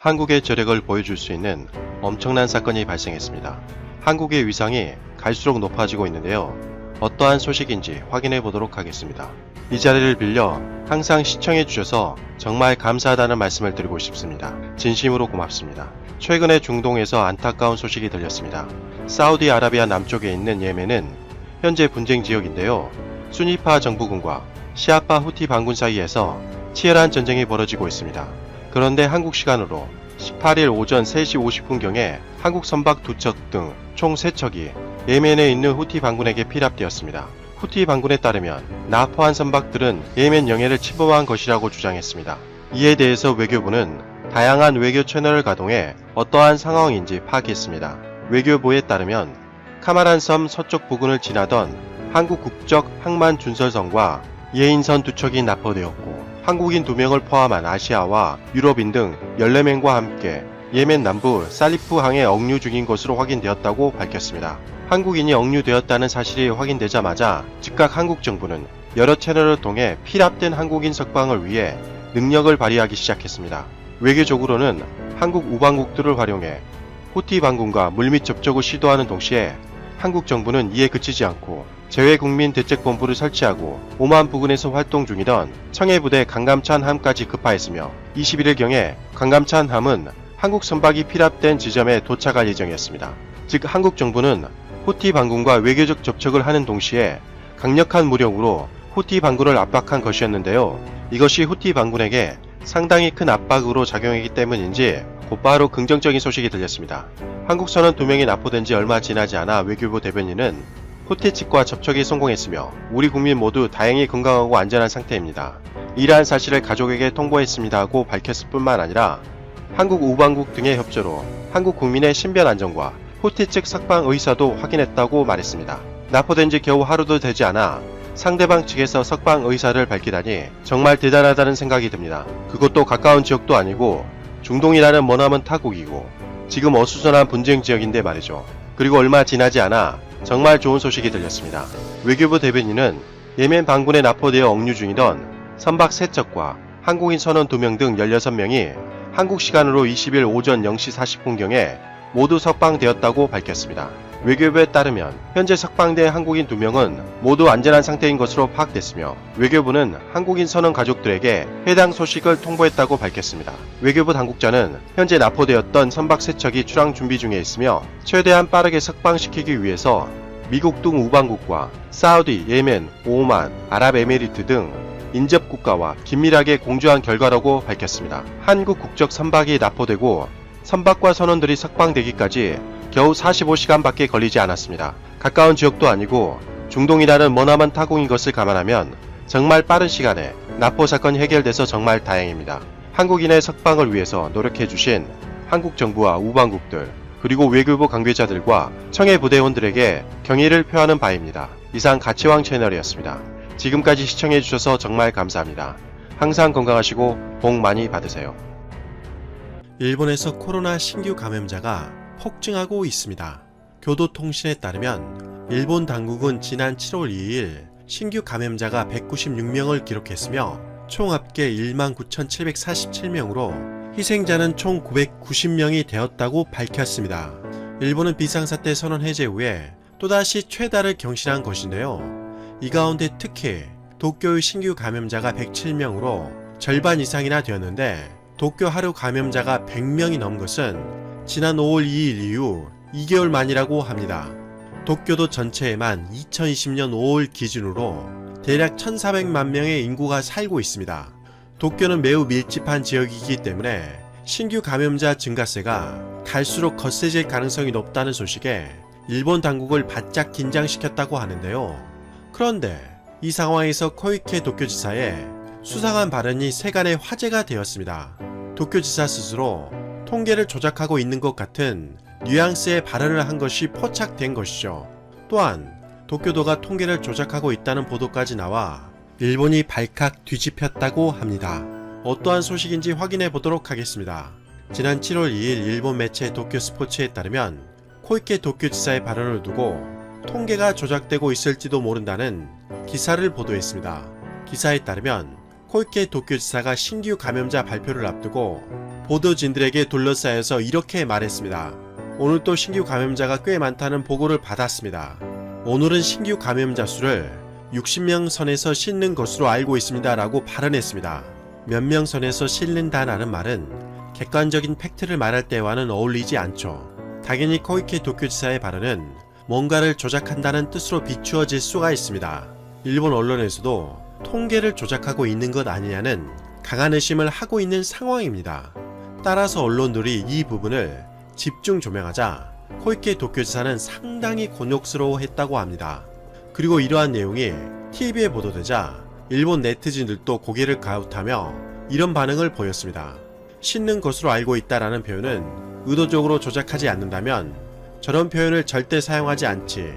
한국의 저력을 보여줄 수 있는 엄청난 사건이 발생했습니다. 한국의 위상이 갈수록 높아지고 있는데요. 어떠한 소식인지 확인해 보도록 하겠습니다. 이 자리를 빌려 항상 시청해 주셔서 정말 감사하다는 말씀을 드리고 싶습니다. 진심으로 고맙습니다. 최근에 중동에서 안타까운 소식이 들렸습니다. 사우디아라비아 남쪽에 있는 예멘은 현재 분쟁 지역인데요. 수니파 정부군과 시아파 후티 반군 사이에서 치열한 전쟁이 벌어지고 있습니다. 그런데 한국 시간으로 18일 오전 3시 50분경에 한국 선박 두 척 등 총 3척이 예멘에 있는 후티 반군에게 피랍되었습니다. 후티 반군에 따르면 나포한 선박들은 예멘 영해를 침범한 것이라고 주장했습니다. 이에 대해서 외교부는 다양한 외교 채널을 가동해 어떠한 상황인지 파악했습니다. 외교부에 따르면 카마란 섬 서쪽 부근을 지나던 한국 국적 항만 준설선과 예인선 두 척이 납포되었고 한국인 두 명을 포함한 아시아와 유럽인 등 14명과 함께 예멘 남부 살리프 항에 억류 중인 것으로 확인되었다고 밝혔습니다. 한국인이 억류되었다는 사실이 확인되자마자 즉각 한국 정부는 여러 채널을 통해 피랍된 한국인 석방을 위해 능력을 발휘하기 시작했습니다. 외교적으로는 한국 우방국들을 활용해 후티 반군과 물밑 접촉을 시도하는 동시에 한국 정부는 이에 그치지 않고 재외국민 대책본부를 설치하고 오만 부근에서 활동 중이던 청해부대 강감찬 함까지 급파했으며 21일경에 강감찬 함은 한국 선박이 피랍된 지점에 도착할 예정이었습니다. 즉 한국 정부는 후티 반군과 외교적 접촉을 하는 동시에 강력한 무력으로 후티 반군을 압박한 것이었는데요. 이것이 후티 반군에게 상당히 큰 압박으로 작용했기 때문인지 곧바로 긍정적인 소식이 들렸습니다. 한국 선원 두 명이 납포된 지 얼마 지나지 않아 외교부 대변인은 후티 측과 접촉이 성공했으며 우리 국민 모두 다행히 건강하고 안전한 상태입니다. 이러한 사실을 가족에게 통보했습니다고 밝혔을 뿐만 아니라 한국 우방국 등의 협조로 한국 국민의 신변 안전과 후티 측 석방 의사도 확인했다고 말했습니다. 납포된 지 겨우 하루도 되지 않아 상대방 측에서 석방 의사를 밝히다니 정말 대단하다는 생각이 듭니다. 그것도 가까운 지역도 아니고 중동이라는 머나먼 타국이고 지금 어수선한 분쟁 지역인데 말이죠. 그리고 얼마 지나지 않아 정말 좋은 소식이 들렸습니다. 외교부 대변인은 예멘 반군에 납포되어 억류 중이던 선박 3척과 한국인 선원 2명 등 16명이 한국 시간으로 20일 오전 0시 40분경에 모두 석방되었다고 밝혔습니다. 외교부에 따르면 현재 석방된 한국인 2명은 모두 안전한 상태인 것으로 파악됐으며 외교부는 한국인 선원 가족들에게 해당 소식을 통보했다고 밝혔습니다. 외교부 당국자는 현재 납포되었던 선박 3척이 출항 준비 중에 있으며 최대한 빠르게 석방시키기 위해서 미국 등 우방국과 사우디, 예멘, 오만, 아랍에미리트 등 인접 국가와 긴밀하게 공조한 결과라고 밝혔습니다. 한국 국적 선박이 납포되고 선박과 선원들이 석방되기까지 겨우 45시간밖에 걸리지 않았습니다. 가까운 지역도 아니고 중동이라는 머나먼 타국인 것을 감안하면 정말 빠른 시간에 납포 사건이 해결돼서 정말 다행입니다. 한국인의 석방을 위해서 노력해주신 한국 정부와 우방국들 그리고 외교부 관계자들과 청해 부대원들에게 경의를 표하는 바입니다. 이상 가치왕 채널이었습니다. 지금까지 시청해주셔서 정말 감사합니다. 항상 건강하시고 복 많이 받으세요. 일본에서 코로나 신규 감염자가 폭증하고 있습니다. 교도통신에 따르면 일본 당국은 지난 7월 2일 신규 감염자가 196명을 기록했으며 총 합계 19,747명으로 희생자는 총 990명이 되었다고 밝혔습니다. 일본은 비상사태 선언 해제 후에 또다시 최다를 경신한 것인데요. 이 가운데 특히 도쿄의 신규 감염자가 107명으로 절반 이상이나 되었는데 도쿄 하루 감염자가 100명이 넘은 것은 지난 5월 2일 이후 2개월 만이라고 합니다. 도쿄도 전체에만 2020년 5월 기준으로 대략 1,400만 명의 인구가 살고 있습니다. 도쿄는 매우 밀집한 지역이기 때문에 신규 감염자 증가세가 갈수록 거세질 가능성이 높다는 소식에 일본 당국을 바짝 긴장시켰다고 하는데요. 그런데 이 상황에서 코이케 도쿄지사의 수상한 발언이 세간의 화제가 되었습니다. 도쿄지사 스스로 통계를 조작하고 있는 것 같은 뉘앙스의 발언을 한 것이 포착된 것이죠. 또한 도쿄도가 통계를 조작하고 있다는 보도까지 나와 일본이 발칵 뒤집혔다고 합니다. 어떠한 소식인지 확인해 보도록 하겠습니다. 지난 7월 2일 일본 매체 도쿄 스포츠에 따르면 코이케 도쿄지사의 발언을 두고 통계가 조작되고 있을지도 모른다는 기사를 보도했습니다. 기사에 따르면 코이케 도쿄지사가 신규 감염자 발표를 앞두고 보도진들에게 둘러싸여서 이렇게 말했습니다. 오늘 또 신규 감염자가 꽤 많다는 보고를 받았습니다. 오늘은 신규 감염자 수를 60명 선에서 싣는 것으로 알고 있습니다. 라고 발언했습니다. 몇 명 선에서 싣는다라는 말은 객관적인 팩트를 말할 때와는 어울리지 않죠. 당연히 코이케 도쿄지사의 발언은 뭔가를 조작한다는 뜻으로 비추어질 수가 있습니다. 일본 언론에서도 통계를 조작하고 있는 것 아니냐는 강한 의심을 하고 있는 상황입니다. 따라서 언론들이 이 부분을 집중 조명하자 코이케 도쿄지사는 상당히 곤욕스러워했다고 합니다. 그리고 이러한 내용이 TV에 보도되자 일본 네티즌들도 고개를 가웃하며 이런 반응을 보였습니다. 씻는 것으로 알고 있다라는 표현은 의도적으로 조작하지 않는다면 저런 표현을 절대 사용하지 않지.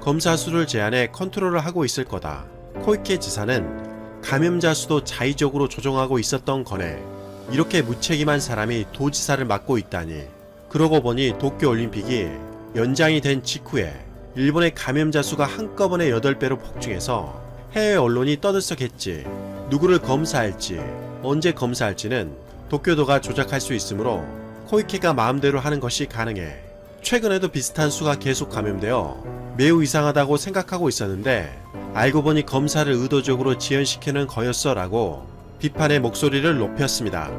검사 수를 제한해 컨트롤을 하고 있을 거다. 코이케 지사는 감염자 수도 자의적으로 조정하고 있었던 거네. 이렇게 무책임한 사람이 도지사를 맡고 있다니. 그러고 보니 도쿄올림픽이 연장이 된 직후에 일본의 감염자 수가 한꺼번에 8배로 폭증해서 해외 언론이 떠들썩했지. 누구를 검사할지, 언제 검사할지는 도쿄도가 조작할 수 있으므로 코이케가 마음대로 하는 것이 가능해. 최근에도 비슷한 수가 계속 감염되어 매우 이상하다고 생각하고 있었는데 알고 보니 검사를 의도적으로 지연시키는 거였어라고 비판의 목소리를 높였습니다.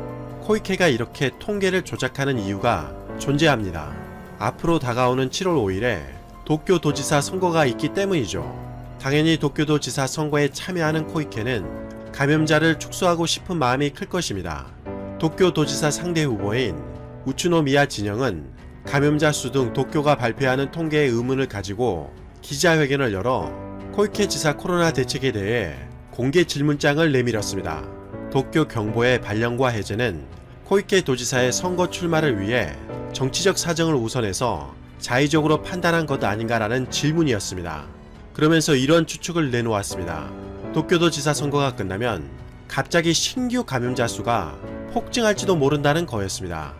코이케가 이렇게 통계를 조작하는 이유가 존재합니다. 앞으로 다가오는 7월 5일에 도쿄도지사 선거가 있기 때문이죠. 당연히 도쿄도지사 선거에 참여하는 코이케는 감염자를 축소하고 싶은 마음이 클 것입니다. 도쿄도지사 상대 후보인 우츠노미야 진영은 감염자 수 등 도쿄가 발표하는 통계의 의문을 가지고 기자회견을 열어 코이케 지사 코로나 대책에 대해 공개 질문장을 내밀었습니다. 도쿄 경보의 발령과 해제는 코이케 도지사의 선거 출마를 위해 정치적 사정을 우선해서 자의적으로 판단한 것 아닌가라는 질문이었습니다. 그러면서 이런 추측을 내놓았습니다. 도쿄도 지사 선거가 끝나면 갑자기 신규 감염자 수가 폭증할지도 모른다는 거였습니다.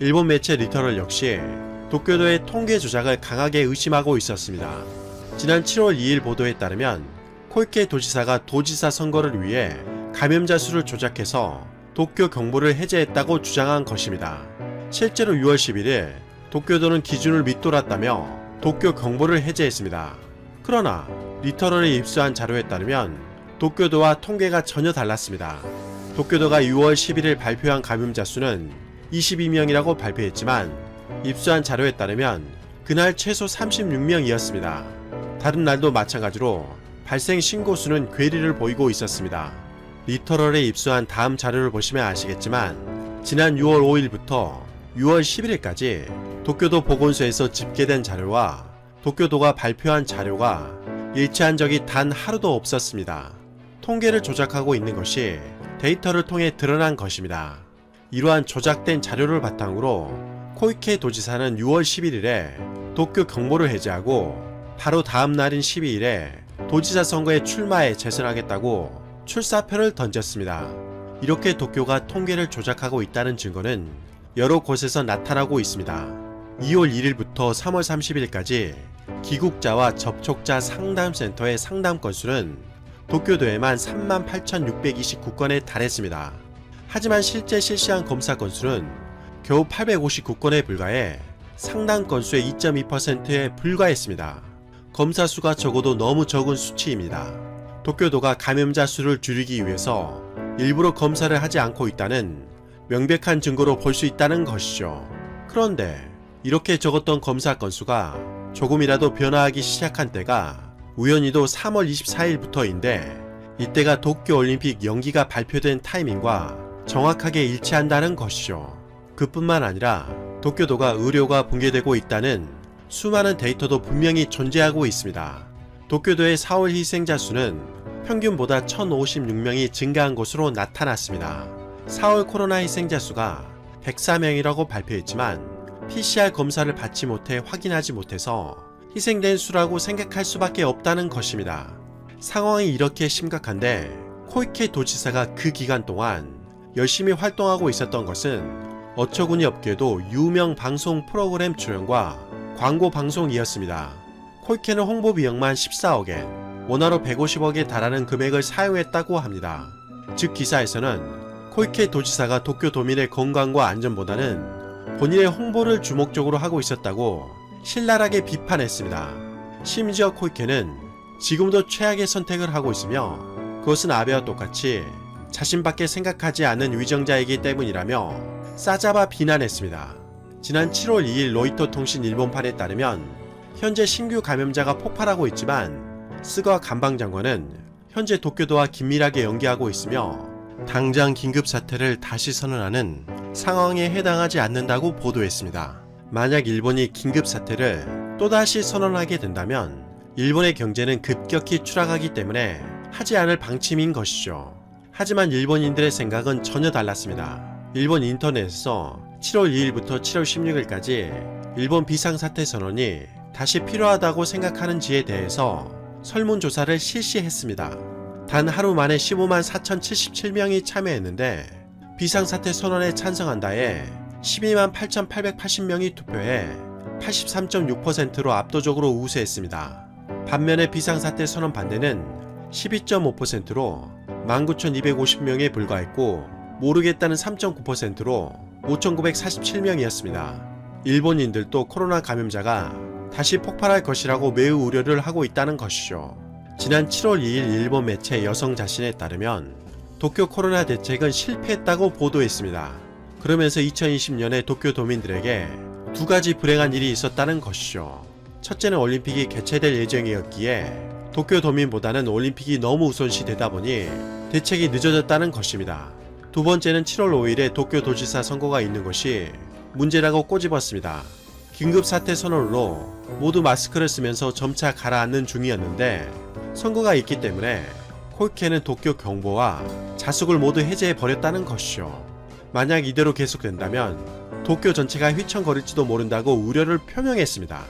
일본 매체 리터럴 역시 도쿄도의 통계 조작을 강하게 의심하고 있었습니다. 지난 7월 2일 보도에 따르면 코이케 도지사가 도지사 선거를 위해 감염자 수를 조작해서 도쿄 경보를 해제했다고 주장한 것입니다. 실제로 6월 11일 도쿄도는 기준을 밑돌았다며 도쿄 경보를 해제했습니다. 그러나 리터럴에 입수한 자료에 따르면 도쿄도와 통계가 전혀 달랐습니다. 도쿄도가 6월 11일 발표한 감염자 수는 22명이라고 발표했지만 입수한 자료에 따르면 그날 최소 36명이었습니다. 다른 날도 마찬가지로 발생 신고 수는 괴리를 보이고 있었습니다. 리터럴에 입수한 다음 자료를 보시면 아시겠지만 지난 6월 5일부터 6월 11일까지 도쿄도 보건소에서 집계된 자료와 도쿄도가 발표한 자료가 일치한 적이 단 하루도 없었습니다. 통계를 조작하고 있는 것이 데이터를 통해 드러난 것입니다. 이러한 조작된 자료를 바탕으로 코이케 도지사는 6월 11일에 도쿄 경보를 해제하고 바로 다음 날인 12일에 도지사 선거에 출마해 재선하겠다고 출사표를 던졌습니다. 이렇게 도쿄가 통계를 조작하고 있다는 증거는 여러 곳에서 나타나고 있습니다. 2월 1일부터 3월 30일까지 기국자와 접촉자 상담센터의 상담 건수는 도쿄도에만 38,629건에 달했습니다. 하지만 실제 실시한 검사 건수는 겨우 859건에 불과해 상당 건수의 2.2%에 불과했습니다. 검사 수가 적어도 너무 적은 수치입니다. 도쿄도가 감염자 수를 줄이기 위해서 일부러 검사를 하지 않고 있다는 명백한 증거로 볼 수 있다는 것이죠. 그런데 이렇게 적었던 검사 건수가 조금이라도 변화하기 시작한 때가 우연히도 3월 24일부터인데 이때가 도쿄올림픽 연기가 발표된 타이밍과 정확하게 일치한다는 것이죠. 그뿐만 아니라 도쿄도가 의료가 붕괴되고 있다는 수많은 데이터도 분명히 존재하고 있습니다. 도쿄도의 4월 희생자 수는 평균보다 1,056명이 증가한 것으로 나타났습니다. 4월 코로나 희생자 수가 104명이라고 발표했지만 PCR 검사를 받지 못해 확인하지 못해서 희생된 수라고 생각할 수밖에 없다는 것입니다. 상황이 이렇게 심각한데 코이케 도지사가 그 기간 동안 열심히 활동하고 있었던 것은 어처구니 없게도 유명 방송 프로그램 출연과 광고 방송이었습니다. 코이케는 홍보 비용만 14억엔, 원화로 150억에 달하는 금액을 사용했다고 합니다. 즉 기사에서는 코이케 도지사가 도쿄 도민의 건강과 안전보다는 본인의 홍보를 주목적으로 하고 있었다고 신랄하게 비판했습니다. 심지어 코이케는 지금도 최악의 선택을 하고 있으며 그것은 아베와 똑같이 자신밖에 생각하지 않는 위정자이기 때문이라며 싸잡아 비난했습니다. 지난 7월 2일 로이터 통신 일본판에 따르면 현재 신규 감염자가 폭발하고 있지만 스가 관방장관은 현재 도쿄도와 긴밀하게 연계하고 있으며 당장 긴급 사태를 다시 선언하는 상황에 해당하지 않는다고 보도했습니다. 만약 일본이 긴급 사태를 또다시 선언하게 된다면 일본의 경제는 급격히 추락하기 때문에 하지 않을 방침인 것이죠. 하지만 일본인들의 생각은 전혀 달랐습니다. 일본 인터넷에서 7월 2일부터 7월 16일까지 일본 비상사태 선언이 다시 필요하다고 생각하는지에 대해서 설문조사를 실시했습니다. 단 하루 만에 15만 4,077명이 참여했는데 비상사태 선언에 찬성한다에 12만 8,880명이 투표해 83.6%로 압도적으로 우세했습니다. 반면에 비상사태 선언 반대는 12.5%로 19,250명에 불과했고 모르겠다는 3.9%로 5,947명이었습니다. 일본인들도 코로나 감염자가 다시 폭발할 것이라고 매우 우려를 하고 있다는 것이죠. 지난 7월 2일 일본 매체 여성 자신에 따르면 도쿄 코로나 대책은 실패했다고 보도했습니다. 그러면서 2020년에 도쿄 도민들에게 두 가지 불행한 일이 있었다는 것이죠. 첫째는 올림픽이 개최될 예정이었기에 도쿄 도민보다는 올림픽이 너무 우선시 되다 보니 대책이 늦어졌다는 것입니다. 두 번째는 7월 5일에 도쿄 도지사 선거가 있는 것이 문제라고 꼬집었습니다. 긴급 사태 선언으로 모두 마스크를 쓰면서 점차 가라앉는 중이었는데 선거가 있기 때문에 콜케는 도쿄 경보와 자숙을 모두 해제해 버렸다는 것이죠. 만약 이대로 계속된다면 도쿄 전체가 휘청거릴지도 모른다고 우려를 표명했습니다.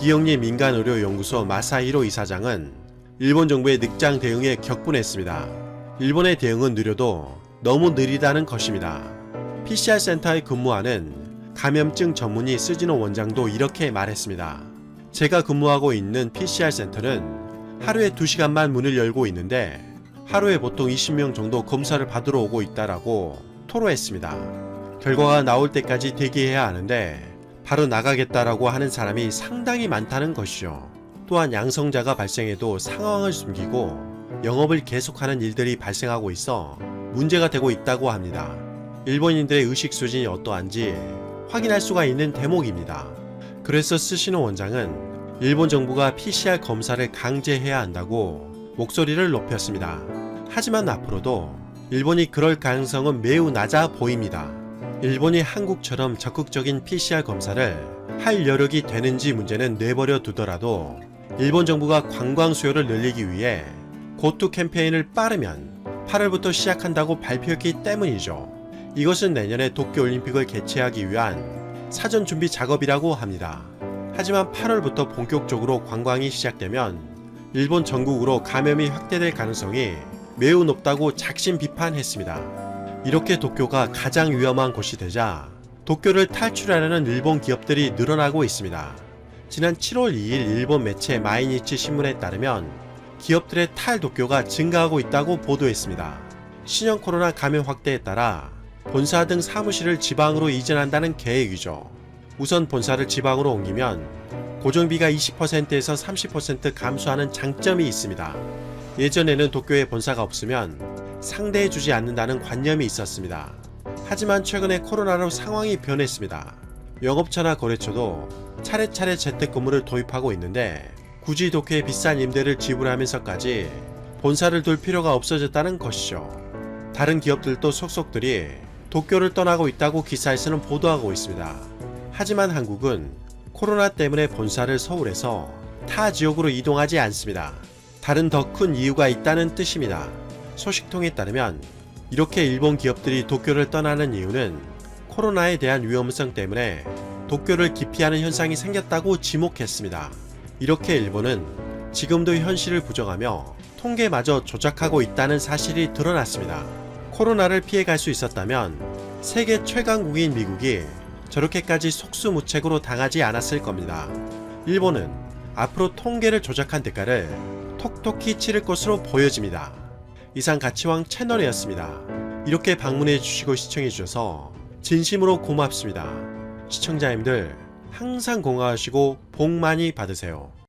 비영리 민간의료연구소 마사히로 이사장은 일본 정부의 늑장 대응에 격분했습니다. 일본의 대응은 느려도 너무 느리다는 것입니다. PCR 센터에 근무하는 감염증 전문의 스지노 원장도 이렇게 말했습니다. 제가 근무하고 있는 PCR 센터는 하루에 2시간만 문을 열고 있는데 하루에 보통 20명 정도 검사를 받으러 오고 있다라고 토로했습니다. 결과가 나올 때까지 대기해야 하는데 바로 나가겠다라고 하는 사람이 상당히 많다는 것이죠. 또한 양성자가 발생해도 상황을 숨기고 영업을 계속하는 일들이 발생하고 있어 문제가 되고 있다고 합니다. 일본인들의 의식 수준이 어떠한지 확인할 수가 있는 대목입니다. 그래서 스시노 원장은 일본 정부가 PCR 검사를 강제해야 한다고 목소리를 높였습니다. 하지만 앞으로도 일본이 그럴 가능성은 매우 낮아 보입니다. 일본이 한국처럼 적극적인 PCR 검사를 할 여력이 되는지 문제는 내버려 두더라도 일본 정부가 관광 수요를 늘리기 위해 고투 캠페인을 빠르면 8월부터 시작한다고 발표했기 때문이죠. 이것은 내년에 도쿄올림픽을 개최하기 위한 사전 준비 작업이라고 합니다. 하지만 8월부터 본격적으로 관광이 시작되면 일본 전국으로 감염이 확대될 가능성이 매우 높다고 작심 비판했습니다. 이렇게 도쿄가 가장 위험한 곳이 되자 도쿄를 탈출하려는 일본 기업들이 늘어나고 있습니다. 지난 7월 2일 일본 매체 마이니치 신문에 따르면 기업들의 탈도쿄가 증가하고 있다고 보도했습니다. 신형 코로나 감염 확대에 따라 본사 등 사무실을 지방으로 이전한다는 계획이죠. 우선 본사를 지방으로 옮기면 고정비가 20%에서 30% 감소하는 장점이 있습니다. 예전에는 도쿄에 본사가 없으면 상대해주지 않는다는 관념이 있었습니다. 하지만 최근에 코로나로 상황이 변했습니다. 영업처나 거래처도 차례차례 재택근무를 도입하고 있는데 굳이 도쿄에 비싼 임대를 지불하면서까지 본사를 둘 필요가 없어졌다는 것이죠. 다른 기업들도 속속들이 도쿄를 떠나고 있다고 기사에서는 보도하고 있습니다. 하지만 한국은 코로나 때문에 본사를 서울에서 타 지역으로 이동하지 않습니다. 다른 더 큰 이유가 있다는 뜻입니다. 소식통에 따르면 이렇게 일본 기업들이 도쿄를 떠나는 이유는 코로나에 대한 위험성 때문에 도쿄를 기피하는 현상이 생겼다고 지목했습니다. 이렇게 일본은 지금도 현실을 부정하며 통계마저 조작하고 있다는 사실이 드러났습니다. 코로나를 피해갈 수 있었다면 세계 최강국인 미국이 저렇게까지 속수무책으로 당하지 않았을 겁니다. 일본은 앞으로 통계를 조작한 대가를 톡톡히 치를 것으로 보여집니다. 이상 가치왕 채널이었습니다. 이렇게 방문해 주시고 시청해 주셔서 진심으로 고맙습니다. 시청자님들 항상 공허하시고 복 많이 받으세요.